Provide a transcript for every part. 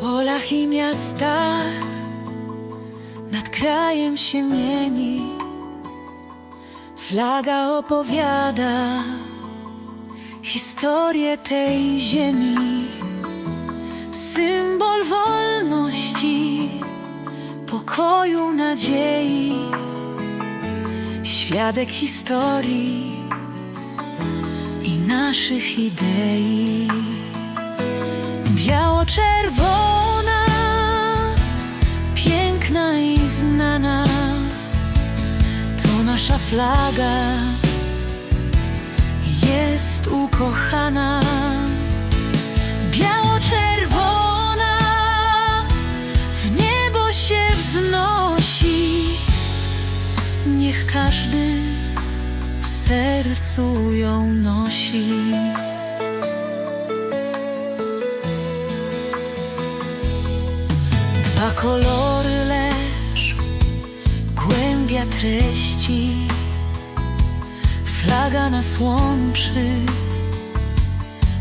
polach i miastach nad krajem się mieni. Flaga opowiada historię tej ziemi. Symbol wolności, pokoju, nadziei. Świadek historii i naszych idei. Biało-czerwona, flaga, jest ukochana. Biało-czerwona, w niebo się wznosi, niech każdy w sercu ją nosi. Dwa kolory, lecz głębia treści. Flaga nas łączy,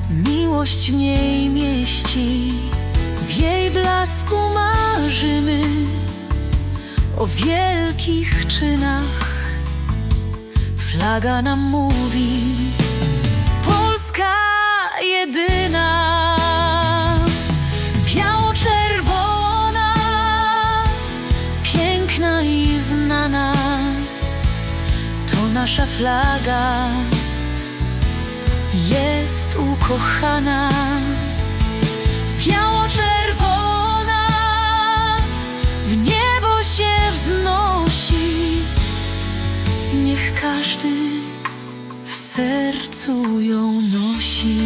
miłość w niej mieści. W jej blasku marzymy o wielkich czynach. Flaga nam mówi: nasza flaga, jest ukochana. Biało-czerwona, w niebo się wznosi, niech każdy w sercu ją nosi.